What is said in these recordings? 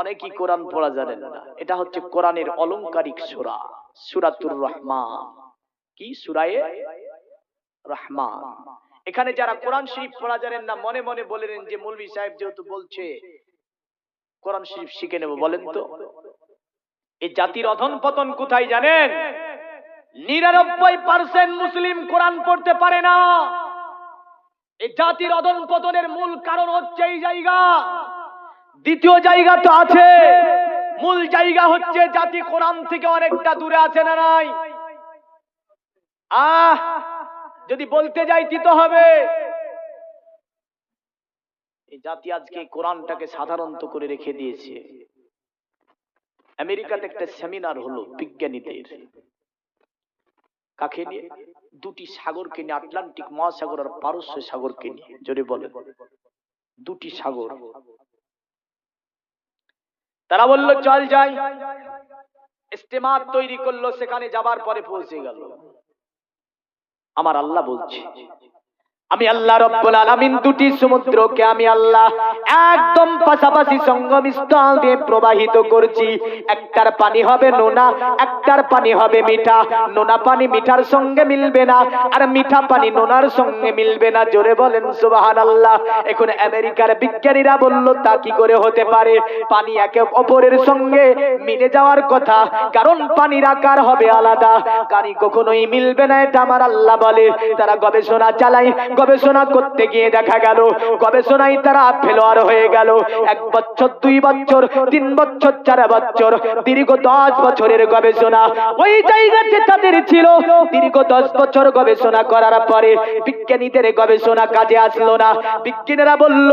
অনেকেই কোরআন পড়া জানেন না। এটা হচ্ছে কোরআনের অলংকারিক সুরা, সুরাতুর রহমান। কি সুরায়ে? রহমান। এখানে যারা কোরআন শরীফ পড়া জানেন না, মনে মনে বলেন যে মৌলভী সাহেব যেহেতু বলছে, কোরআন শরীফ শিখে নেব, বলেন তো। এই জাতির অধন পতন কোথায় জানেন? নিরানব্বই পার্সেন্ট মুসলিম কোরআন পড়তে পারে না। এই জাতির অধন পতনের মূল কারণ হচ্ছে এই জায়গা। দ্বিতীয় জায়গা তো আছে। মূল জায়গা হচ্ছে জাতি কোরআন থেকে অনেকটা দূরে আছে না নাই? আহ, যদি বলতে যাই দিতে হবে? এই জাতি আজকে কোরআনটাকে সাধারণত করে রেখে দিয়েছে। আমেরিকাতে একটা সেমিনার হলো বিজ্ঞানীদের। কাকে নিয়ে? দুটি সাগরকে নিয়ে, আটলান্টিক মহাসাগর আর পারস্য সাগরকে নিয়ে। জোরে বলে দুটি সাগর। তারা বলল, চল যাই। ইস্তেমার তৈরি করল, সেখানে যাবার পরে পৌঁছে গেল। আমার আল্লাহ বলছে আমি আল্লাহ রব্বুল আলামিন দুটি সমুদ্রকে আমি আল্লাহ একদম পাশাপাশি সঙ্গম স্থল দিয়ে প্রবাহিত করছি। একটার পানি হবে নোনা, একটার পানি হবে মিঠা। নোনা পানি মিঠার সঙ্গে মিলবে না, আর মিঠা পানি নোনার সঙ্গে মিলবে না। জোরে বলেন, সুবহানাল্লাহ। এখন আমেরিকার বিজ্ঞানীরা বলল, তা কি করে হতে পারে? পানি একে অপরের সঙ্গে মিলে যাওয়ার কথা, কারণ পানির আকার হবে আলাদা। পানি কখনোই মিলবে না, এটা আমার আল্লাহ বলে। তারা গবেষণা চালায় গবেষণা করতে গিয়ে দেখা গেল, গবেষণায় তারা ফেলোয়ার হয়ে গেল। এক বছর, দুই বছর, তিন বছর, চার বছর, দীর্ঘ দশ বছরের গবেষণা। ওই জায়গাতে তাদের ছিল। দীর্ঘ দশ বছর গবেষণা করার পরে বিজ্ঞানীদের গবেষণা কাজে আসলো না। বিজ্ঞানীরা বলল,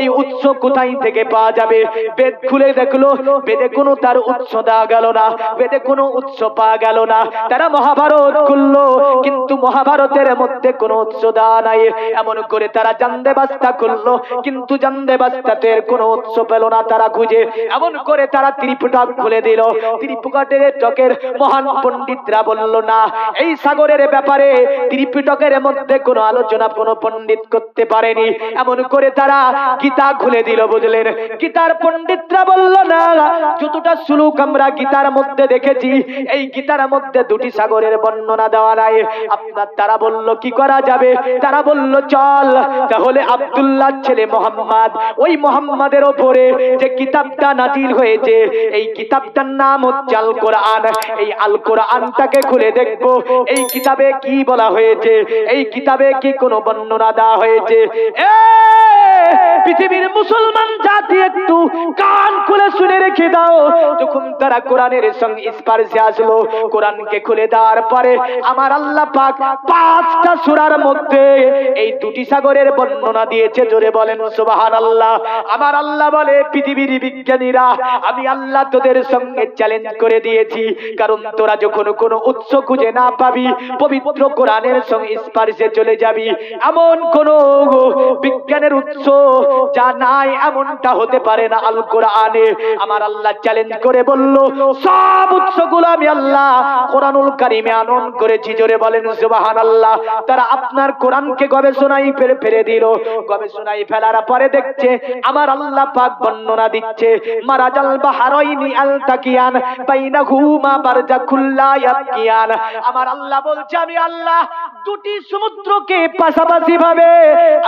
এই উৎস কোথায় থেকে পাওয়া যাবে? বেদ খুলে দেখল, বেদে কোনো তার উৎস দেওয়া গেল না, বেদে কোনো উৎস পাওয়া গেল না। তারা মহাভারত খুললো, কিন্তু মহাভারতের মধ্যে কোনো উৎস দেওয়া নাই। এমন করে তারা জানতে বাস্তা করল, কিন্তু জানতে বাস্তাতে কোনো উৎস পেল না তারা খুঁজে। এমন করে তারা ত্রিপুটক খুলে দিল। ত্রিপুটকের টকের মহান পণ্ডিতরা বলল, না, এই সাগরের ব্যাপারে ত্রিপিটকের মধ্যে কোনো আলোচনা, কোনো পণ্ডিত করতে পারেনি। এমন করে তারা গীতা খুলে দিল, বুঝলেন? গীতার পণ্ডিতরা বলল, না, যতটা সুলুক আমরা গীতার মধ্যে দেখেছি, এই গীতার মধ্যে দুটি সাগরের বর্ণনা দেওয়া নাই। আপনার তারা বলল, কি করা যাবে? তারা বলল, চল, তাহলে আব্দুল্লাহ ছেলে মোহাম্মদ। ওই মোহাম্মদের ওপরে যে কিতাবটা নাজিল হয়েছে, এই কিতাবটার নাম হচ্ছে আল কোরআন এই আল কোরআনটাকে খুলে দেখব, এই কিতাবে কি বলা হয়েছে, এই কিতাবে কি কোনো বর্ণনা দেওয়া হয়েছে? পৃথিবীর মুসলমান জাতি একটু কান খুলে শুনে রেখে দাও। যখন তারা কোরআনের সঙ্গে স্পার্শে আসলো, কোরআনকে খুলে দেওয়ার পরে আমার আল্লাহ পাক পাঁচটা সূরার মধ্যে এই দুটি সাগরের বর্ণনা দিয়েছে। জোরে বলেন সুবাহান আল্লাহ আমার আল্লাহ বলে, পৃথিবীর বিজ্ঞানীরা, আমি আল্লাহ তোদের সঙ্গে চ্যালেঞ্জ করে দিয়েছি। কারণ তোরা যখন কোনো উৎস খুঁজে না পাবি, পবিত্র কোরআনের সঙ্গে স্পার্শে চলে যাবি। এমন কোন বিজ্ঞানের উৎস যা নাই এমনটা হতে পারে না আল কোরআনে আমার আল্লাহ চ্যালেঞ্জ করে বলল, সব উৎসগুলো আমি আল্লাহ কোরআনুল কারিমে আনন করেছি। জোরে বলেন সুবাহান আল্লাহ তারা আপনার কোরআনকে গবেষণায় ফেলে ফেলে দিল। গবেষণায় ফেলার পরে দেখছে, আমার আল্লাহ পাক বর্ণনা দিচ্ছে, মারাজাল বাহারাইনি আল তাকিয়ান বাইনাহুমা বারজাকুল্লা ইয়াবকিয়ান। আমার আল্লাহ বলছে, আমি আল্লাহ দুটি সমুদ্রকে পাশাপাশি ভাবে,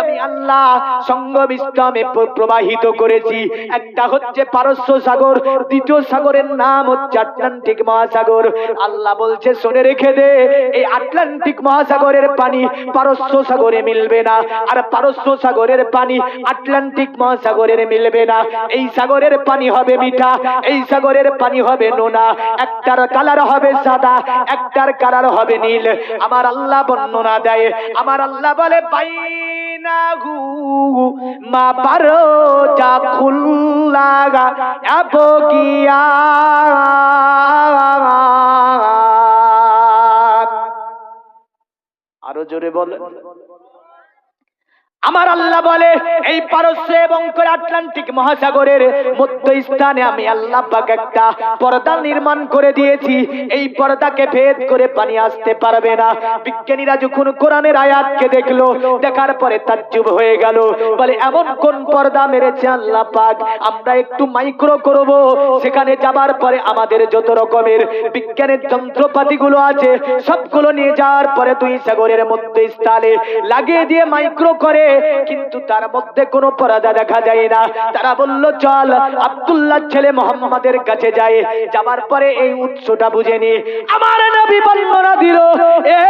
আমি আল্লাহ সঙ্গম ইসলামে প্র- প্রবাহিত করেছি। একটা হচ্ছে পারস্য সাগর, দ্বিতীয় সাগরের নাম হচ্ছে আটলান্টিক মহাসাগর। আল্লাহ বলছে, শুনে রেখে দে, এই আটলান্টিক মহাসাগরের পানি পারস্য সাগরে মিলবে না, আর পারস্য সাগরের পানি আটলান্টিক মহাসাগরের মিলবে না। এই সাগরের পানি হবে মিঠা, এই সাগরের পানি হবে নোনা। একটার কালার হবে সাদা, একটার কালার হবে নীল। আমার আল্লাহ বর্ণনা দেয়। আমার আল্লাহ বলে বাইনাহু মা পারো যা খুল্লাগা এবগিয়া আরও জোরে বলেন। আমার আল্লাহ বলে, এই পারস্য এবং আটলান্টিক মহাসাগরের মধ্য স্থানে আমি আল্লাহ একটা পর্দা নির্মাণ করে দিয়েছি। এই পর্দাকে ভেদ করে পানি আসতে পারবে না। বিজ্ঞানীরা যখন কোরআনের আয়াতকে দেখল, দেখার পরে তাজ্জুব হয়ে গেল। বলে, এমন কোন পর্দা মেরেছে আল্লাহ পাক? আমরা একটু মাইক্রো করব। সেখানে যাবার পরে আমাদের যত রকমের বিজ্ঞানের যন্ত্রপাতিগুলো আছে, সবগুলো নিয়ে যাওয়ার পরে দুই সাগরের মধ্যে স্থানে লাগিয়ে দিয়ে মাইক্রো করে। কিন্তু তার মধ্যে কোনো পরাদা দেখা যায় না। তারা বলল, চল, আব্দুল্লাহ ছেলে মোহাম্মদের কাছে যায় যাবার পরে এই উৎসটা বুঝে নি। আমার নবী বর্ণনা দিল, এ,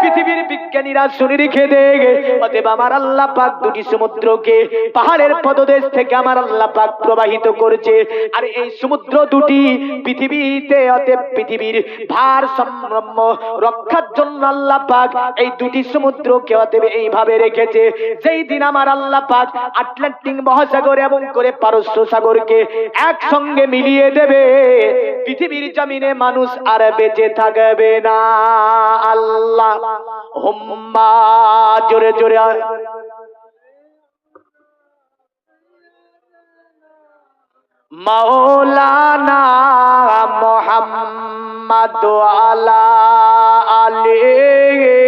পৃথিবীর বিজ্ঞানীরা শুনে রেখে দেখ অতএব আমার আল্লাহ পাক দুটি সমুদ্রকে পাহাড়ের পদদেশ থেকে আমার আল্লাহ পাক প্রবাহিত করছে। আর এই সমুদ্র দুটি পৃথিবীতে অতএব পৃথিবীর ভার সম্ভ্রম রক্ষার জন্য আল্লাহ পাক এই দুটি সমুদ্রকে অতএব এইভাবে রেখেছে। যেই দিন আমার আল্লাহ পাক আটলান্টিক মহাসাগর এবং করে পারস্য সাগরকে একসঙ্গে মিলিয়ে দেবে, পৃথিবীর জমিনে মানুষ আর বেঁচে থাকবে না। আল্লাহ, হুম্মা, জোরে জোরে। মাওলানা মোহাম্মদ আলা আলী।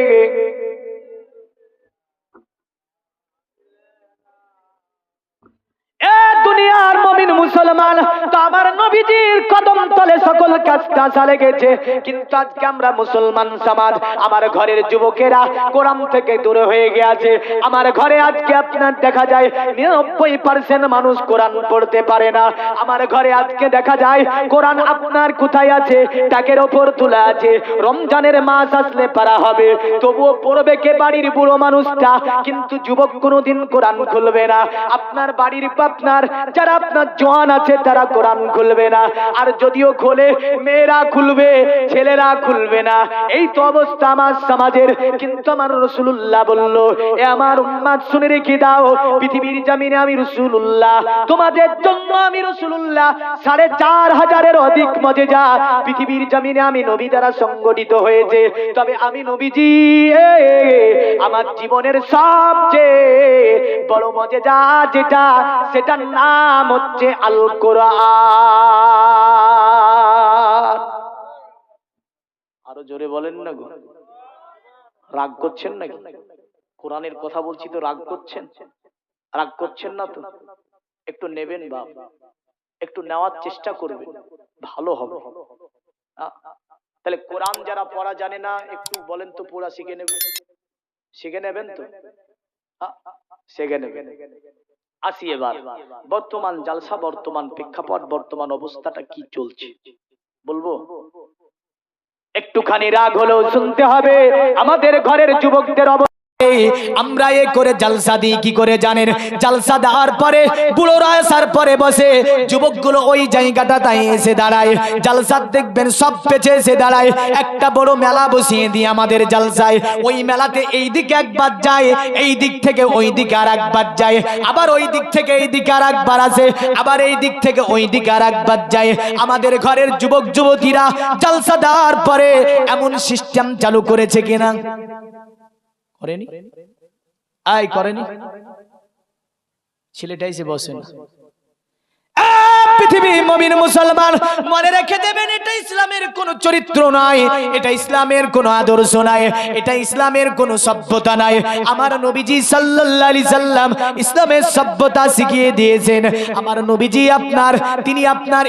মুসলমান, তো আমার নবীজির কদম তলে সকল কাজ কাঁচা লেগেছে। কিন্তু আজকে আমরা মুসলমান সমাজ, আমার ঘরের যুবকেরা কোরআন থেকে দূরে হয়ে গেছে আমার ঘরে আজকে আপনার দেখা যায়, নিরানব্বই পার্সেন্ট মানুষ কোরআন পড়তে পারে না। আমার ঘরে আজকে দেখা যায়, কোরআন আপনার কোথায় আছে? টাকের ওপর তুলে আছে। রমজানের মাস আসলে পারা হবে। তবুও পড়বে কে বাড়ির বুড়ো মানুষটা? কিন্তু যুবক কোনোদিন কোরআন খুলবে না। আপনার বাড়ির আপনার, যারা আপনার জোয়ান আছে, তারা কোরআন খুলবে না। আর যদিও খোলে, মেয়েরা খুলবে, ছেলেরা খুলবে না। এই তো অবস্থা আমার সমাজের। কিন্তু আমার রসুল্লাহ বলল, এ আমার উম্মাদ, শুনে রেখে দাও, পৃথিবীর জামিনে আমি রসুল্লাহ তোমাদের জন্য আমি রসুল্লাহ সাড়ে চার হাজারের অধিক মজে যা পৃথিবীর জামিনে আমি নবী দ্বারা সংগঠিত হয়েছে। তবে আমি নবীজি আমার জীবনের সবচেয়ে বড় মজে যা যেটা, সেটার নাম হচ্ছে আল কোরআন। আরও জোরে বলেন না গো। রাগ করছেন নাকি? কোরআনের কথা বলছি তো রাগ করছেন? রাগ করছেন না তো? একটু নেবেন বাপ। একটু নেওয়ার চেষ্টা করবেন। ভালো হবে। তাহলে কোরআন যারা পড়া জানে না, একটু বলেন তো পড়া শিখে নেবেন শিখে নেবেন তো? শিখে নেবেন। আসি এবার। বর্তমান জালসা, বর্তমান প্রেক্ষাপট, বর্তমান অবস্থাটা কি চলছে? বলব? একটুখানি রাগ হলেও শুনতে হবে। আমাদের ঘরের যুবকদের আমরা এ করে জালসা দিই, কি করে জানেন? জালসা দেওয়ার পরে, বুড়োরা পরে বসে, যুবকগুলো ওই জায়গাটা তাই এসে দাঁড়ায়। দেখবেন সব পেছে এসে দাঁড়ায়। একটা বড় মেলা বসিয়ে দিই আমাদের জালসায়। ওই মেলাতে এই দিকে একবার যায় এই দিক থেকে ওই দিকে আর একবার যায়। আবার ওই দিক থেকে এই দিকে আর একবার আসে, আবার এই দিক থেকে ওই দিকে আর একবার যায়। আমাদের ঘরের যুবক যুবতীরা জালসা দেওয়ার পরে এমন সিস্টেম চালু করেছে কিনা? করেনি? আয় করেনি? ছেলেটাই সে বসে বসেন পৃথিবী মমিন মুসলমান মনে রেখে দেবেন, এটা ইসলামের কোন চরিত্র এটা ইসলামের আদর্শ এটা ইসলামের সভ্যতা আমার নবীজি সাল্লাম ইসলামের সভ্যতা শিখিয়ে দিয়েছেন। আমার নবীজি আপনার, তিনি আপনার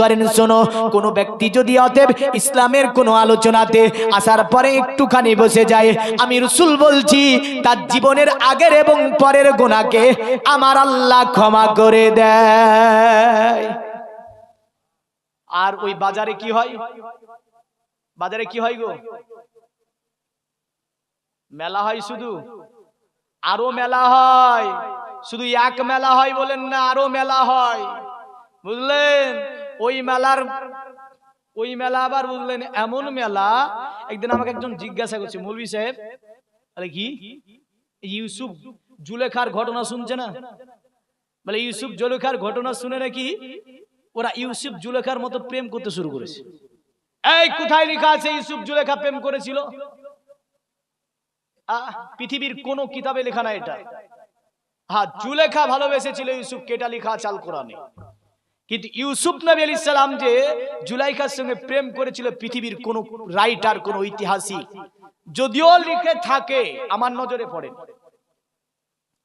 করেন, শোনো, কোন ব্যক্তি যদি অতএব ইসলামের কোন আলোচনাতে আসার পরে একটুখানি বসে যায়, আমি রসুল বলছি, তার জীবনের আগের এবং পরের গোনাকে আমার আল্লাহ ক্ষমা করে দেয় আর ওই বাজারে কি হয়? বাজারে কি হয় গো? মেলা হয় শুধু। আরও মেলা হয়। শুধু এক মেলা হয় বলেন না, আরও মেলা হয়। বুঝলেন? ওই মেলার, ওই মেলা আবার বুঝলেন এমন মেলা। একদিন আমাকে একজন জিজ্ঞাসা করছে মৌলভী সাহেব, আরে কি? ইউসুফ জুলেখার ঘটনা শুনছে না? বলে ইউসুফ জুলেখার ঘটনা শুনে নাকি ওরা ইউসুফ জুলেখার মতো প্রেম করতে শুরু করেছে। এই, কোথায় লেখা আছে ইউসুফ জুলেখা প্রেম করেছিল? পৃথিবীর কোন কিতাবে লেখা না এটা। হ্যাঁ জুলেখা ভালোবেসেছিল ইউসুফ কেটা লেখা চাল কোরআনে কিন্তু ইউসুফ নবী আলী সালাম যে জুলাইখার সঙ্গে প্রেম করেছিল পৃথিবীর কোন রাইটার, কোন ঐতিহাসিক, যদিও লিখে থাকে, আমার নজরে পড়ে।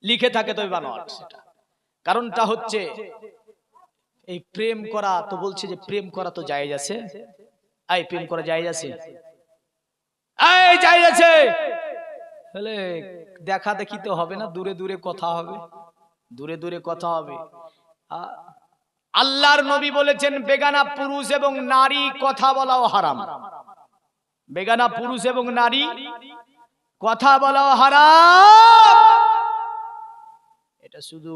লিখে থাকে তবে বানোয়াট সেটা। কারণটা হচ্ছে এই প্রেম করা তো বলছে যে প্রেম করা তো জায়েজ আছে। আই প্রেম করা জায়েজ আছে? এই জায়েজ আছে। তাহলে দেখা দেখি তো হবে না, দূরে দূরে কথা হবে। দূরে দূরে কথা হবে। আল্লাহর নবী বলেছেন, বেগানা পুরুষ এবং নারী কথা বলাও হারাম। বেগানা পুরুষ এবং নারী কথা বলাও হারাম। এটা শুধু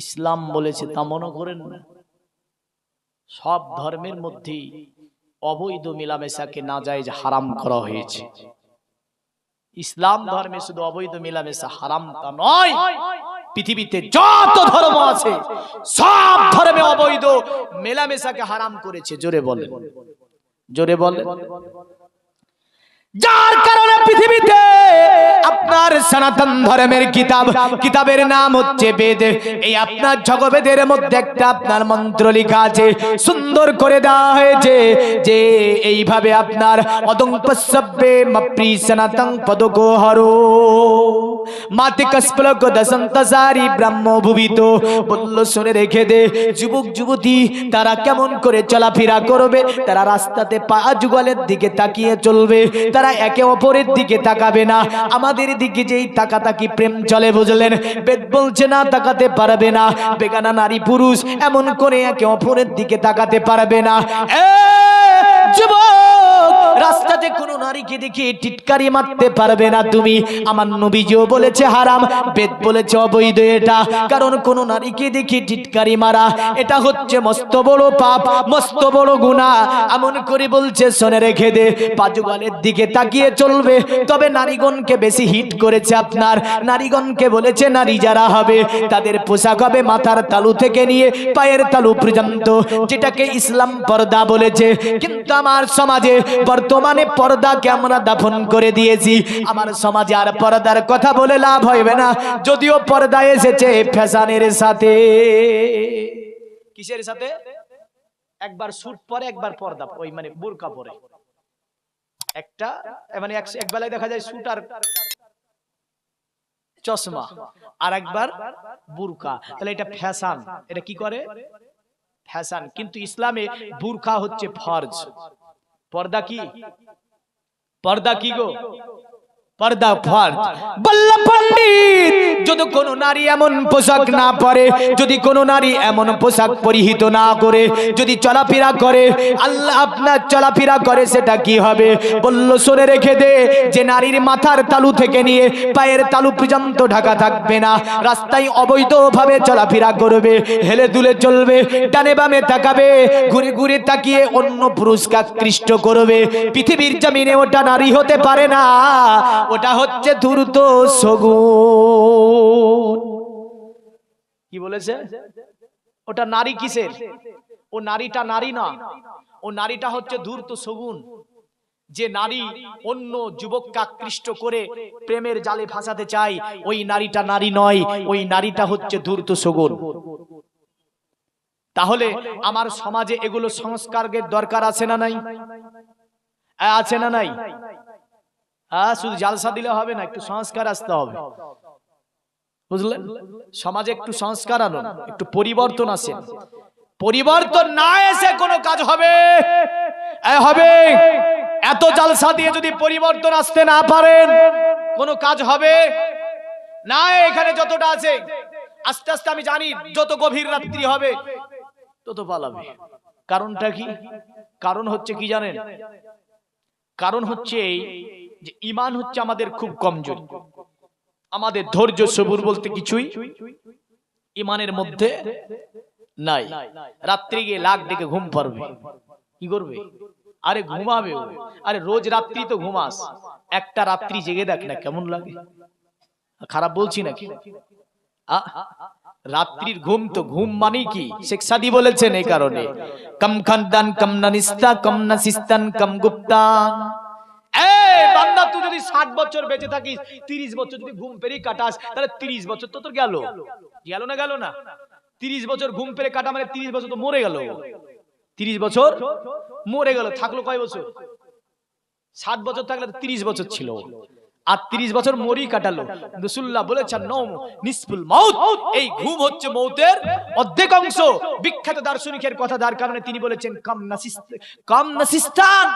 ইসলাম বলেছে তা মনে করেন না? সব ধর্মের মধ্যেই অবৈধ মিলামেশাকে না যায় হারাম করা হয়েছে। ইসলাম ধর্মে শুধু অবৈধ মিলামেশা হারাম তা নয়। পৃথিবীতে যত ধর্ম আছে সব ধর্মে অবৈধ মেলামেশাকে হারাম করেছে। জোরে বলেন। জোরে বলেন। যার কারণে পৃথিবীতে আপনার সনাতন ধর্মের কিতাব, কিতাবের নাম হচ্ছে বেদ। এই আপনার জগবেদের মধ্যে একটা আপনার মন্ত্র লেখা আছে, সুন্দর করে দেওয়া হয়েছে যে এইভাবে আপনার অদঙ্পসব্যে মপ্রি সনাতন পদগোহরো, মাতে কস্পলক দশন্তসারি ব্রহ্ম ভুবিত। বলল, শুনে রেখে দে, যুবক, যুবতী, তারা কেমন করে চলাফেরা করবে? তারা রাস্তাতে পা যুগলের দিকে তাকিয়ে চলবে। তারা একে অপরের দিকে তাকাবে না। আমাদের দিকে যেই তাকাতাকি প্রেম চলে বুঝলেন? বেদ বলছে, না তাকাতে পারবে না। বেগানা নারী পুরুষ এমন করে একে অপরের দিকে তাকাতে পারবে না। এ যুবক! রাস্তাতে কোনো নারীকে দেখে টিটকারি মারতে পারবে না তুমি। আমার নবীজিও বলেছে হারাম, বেদ বলেছে অবৈধ এটা। কারণ কোন নারীকে দেখে টিটকারি মারা, এটা হচ্ছে মস্ত বড় পাপ, মস্ত বড় গুণা এমন করে বলছে, শোনে রেখে দে পাজুগালের দিকে তাকিয়ে চলবে। তবে নারীগণকে বেশি হিট করেছে আপনার। নারীগণকে বলেছে, নারী যারা হবে, তাদের পোশাক হবে মাথার তালু থেকে নিয়ে পায়ের তালু পর্যন্ত। যেটাকে ইসলাম পর্দা বলেছে। কিন্তু আমার সমাজে বর্তমানে পর্দাকে আমরা দাফন করে দিয়েছি। আমার সমাজে আর পর্দার কথা বলে লাভ হইবে না। যদিও পর্দা এসেছে ফ্যাশনের সাথে। কিসের সাথে? একবার স্যুট পরে, একবার পর্দা, ওই মানে বোরকা পরে। একটা মানে এক- এক বেলায় দেখা যায় স্যুট আর চশমা আর একবার বুরকা। তাহলে এটা ফ্যাশন। এটা কি করে? ফ্যাশন। কিন্তু ইসলামে বুরখা হচ্ছে ফরজ। পর্দা কি পর্দা কি গো পর্দা ফরজ বল্লভ পণ্ডিত, যদি কোন নারী এমন পোশাক না পরে, যদি কোন নারী এমন পোশাক পরিহিত না করে, যদি চলাফেরা করে, আল্লাহ আপনার চলাফেরা করে, সেটা কি হবে? বলল রেখে দে, যে নারীর মাথার তালু থেকে নিয়ে পায়ের তালু পর্যন্ত ঢাকা থাকবে না, রাস্তায় অবৈধভাবে চলাফেরা করবে, হেলে দুলে চলবে, ডানে বামে তাকাবে, ঘুরে ঘুরে তাকিয়ে অন্য পুরুষকে আকৃষ্ট করবে, পৃথিবীর জমিনে ওটা নারী হতে পারে না ওটা হচ্ছে দ্রুত সগুন কি বলেছে? ওটা নারী কিসের? ও নারীটা নারী না। ও নারীটা হচ্ছে ধূর্ত সগুন যে নারী অন্য যুবককে আকৃষ্ট করে প্রেমের জালে ফাঁসাতে চায়, ওই নারীটা নারী নয়, ওই নারীটা হচ্ছে ধূর্ত সগুন তাহলে আমার সমাজে এগুলো সংস্কারের দরকার আছে না নাই? আছে না নাই? হ্যাঁ শুধু জালসা দিলে হবে না, একটু সংস্কার আসতে হবে। বুঝলেন? সমাজে একটু সংস্কার আনো একটু পরিবর্তন আসে পরিবর্তন না এসে কোনো কাজ হবে? হবে। এত জালসা দিয়ে যদি পরিবর্তন আসতে না পারেন, কোনো কাজ হবে? না, এখানে যতটা আছে, আস্তে আস্তে আমি জানি, যত গভীর রাত্রি হবে, তত পালাবে। কারণটা কি? কারণ হচ্ছে কি জানেন? কারণ হচ্ছে এই যে ইমান হচ্ছে আমাদের খুব কমজোরি আমাদের ধৈর্য সবুর বলতে কিছুই ইমানের মধ্যে নাই। রাত্রি গিয়ে লাখ ডেকে ঘুম পারবে কি করবে? আরে ঘুমাবে আরে রোজ রাত্রি তো ঘুমাস। একটা রাত্রি জেগে দেখ না কেমন লাগে। খারাপ বলছি নাকি? রাত্রির ঘুম তো ঘুম মানে কি? শেখ বলেছেন এই কারণে। কম খানদান, কম নানিস্তা কম নাসিস্তান কম গুপ্তান তুই যদি ষাট বছর বেঁচে থাকিস, তিরিশ বছর যদি ঘুম পেরিয়ে কাটাস, তাহলে তিরিশ বছর তো তোর গেল। গেল না গেল না? তিরিশ বছর ঘুম পেরে কাটা মানে তিরিশ বছর তো মরে গেল। তিরিশ বছর মরে গেল, থাকল কয় বছর? ষাট বছর থাকলে তিরিশ বছর ছিল। আর তিরিশ বছর মরি কাটালো। রসুল্লাহ বলেছেন নম নিসফুল মাউত। এই ঘুম হচ্ছে মৌতের অর্ধেক অংশ। বিখ্যাত দার্শনিকের কথা যার কারণে তিনি বলেছেন কম নাসিস্ত কম নাসিস্তান।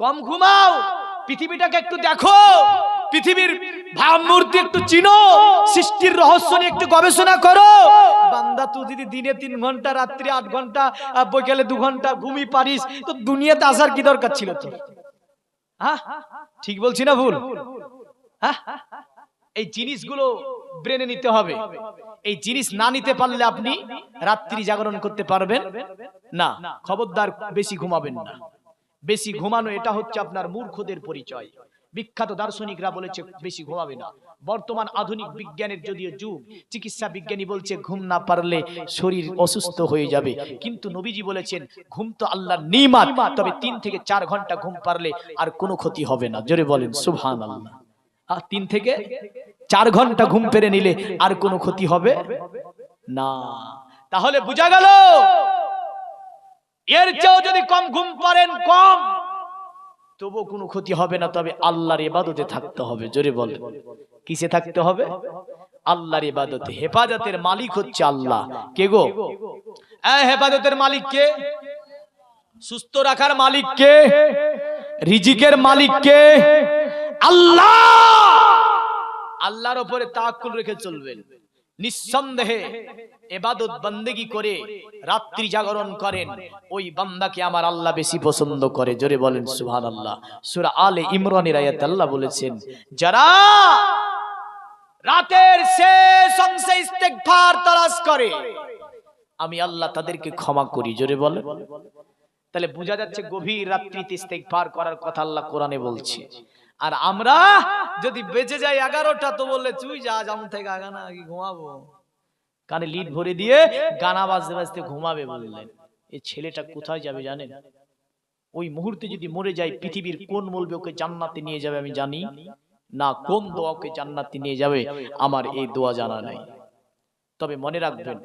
কম ঘুমাও। পৃথিবীটাকে একটু দেখো। পৃথিবীর ভাবমূর্তি একটু চিনো। সৃষ্টির রহস্য নিয়ে একটু গবেষণা করো। বান্দা তুই যদি দিনে তিন ঘণ্টা রাত্রি আট ঘণ্টা বৈকালে দু ঘণ্টা ঘুমি পারিস তো দুনিয়াতে আসার কি দরকার ছিল তোর? ঠিক বলছি না ভুল? এই জিনিসগুলো ব্রেনে নিতে হবে। এই জিনিস না নিতে পারলে আপনি রাত্রি জাগরণ করতে পারবেন। না, খবরদার বেশি ঘুমাবেন না। বেশি ঘুমানো, এটা হচ্ছে আপনার মূর্খদের পরিচয়। বিখ্যাত দার্শনিকরা বলেছে, বেশি ঘুমাবে না। বর্তমান আধুনিক বিজ্ঞানের যদিও যুগ চিকিৎসা বিজ্ঞানী বলছে ঘুম না পারলে শরীর অসুস্থ হয়ে যাবে। কিন্তু নবীজি বলেছেন ঘুম তো আল্লাহর নিমাত তবে তিন থেকে চার ঘণ্টা ঘুম পারলে আর কোনো ক্ষতি হবে না। জোরে বলেন সুবহান আল্লাহ আর তিন থেকে চার ঘণ্টা ঘুম পেরে নিলে আর কোনো ক্ষতি হবে? না। তাহলে বোঝা গেল? এর চেয়েও যদি কম ঘুম পারেন কম। তবু কোনো ক্ষতি হবে না তবে আল্লাহর ইবাদতে থাকতে হবে। জোরে বলে কিসে থাকতে হবে? আল্লাহর ইবাদতে। হেফাজতের মালিক হচ্ছে আল্লাহ। কে গো? হেফাজতের মালিক কে? সুস্থ রাখার মালিক কে? রিজিকের মালিক কে? আল্লাহ! আল্লাহর উপরে তাকুল রেখে চলবেন। নিঃসন্দেহে এবাদত বন্দেগি করে রাত্রি জাগরণ করেন। ওই বান্দাকে আমার আল্লাহ বেশি পছন্দ করে। জোরে বলেন সুহান আল্লাহ সুরা আলে ইমরানের আয়াত আল্লাহ বলেছেন, যারা রাতের শেষ অংশে করে, আমি আল্লাহ তাদেরকে ক্ষমা করি। জোরে বলে তাহলে বোঝা যাচ্ছে গভীর রাত্রিতে ইস্তেগফার করার কথা আল্লাহ কোরআনে বলছে। আর আমরা যদি বেঁচে যাই এগারোটা, তো বললে, তুই যা, জাম থেকে আগানা কি ঘুমাবো। কানে লিড ভরে দিয়ে গানা বাজতে বাজতে ঘুমাবে বললেন। এই ছেলেটা কোথায় যাবে জানেন? ওই মুহূর্তে যদি মরে যায়, পৃথিবীর কোন বলবে ওকে জান্নাতে নিয়ে যাবে আমি জানি? না, কোন দোয়া ওকে জান্নাতে নিয়ে যাবে, আমার এই দোয়া জানা নাই। তবে মনে রাখবেন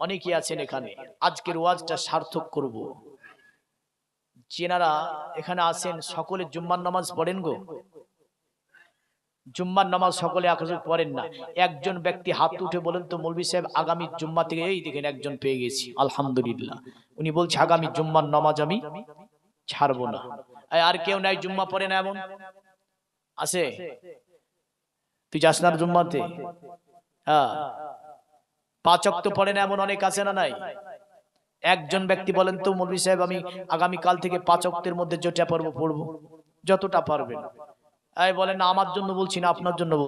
অনেকে আছেন এখানে। আজকের ওয়াজটা সার্থক করব। যেনারা এখানে আসেন সকলে জুম্মার নামাজ পড়েন গো। জুম্মার নামাজ সকলে একজন পড়েন না। একজন ব্যক্তি হাত উঠে বলেন তো মৌলবি সাহেব আগামী জুম্মা থেকে এই দেখেন একজন পেয়ে গেছি। আলহামদুলিল্লাহ। উনি বলছে আগামী জুম্মার নামাজ আমি ছাড়বো না। আর কেউ নাই জুম্মা পড়ে না এমন? আছে? তুই যাস না জুম্মাতে? হ্যাঁ। পাঁচ অক্ত পড়ে না এমন অনেক আছে না নাই? একজন ব্যক্তি বলেন তো, মৌলী সাহেব, আমি আগামী কাল থেকে পাঁচ অক্তের মধ্যে যেটা পর্ব পড়ব, যতটা পারবেন এই বলেন আমার জন্য বলছি না, আপনার জন্য।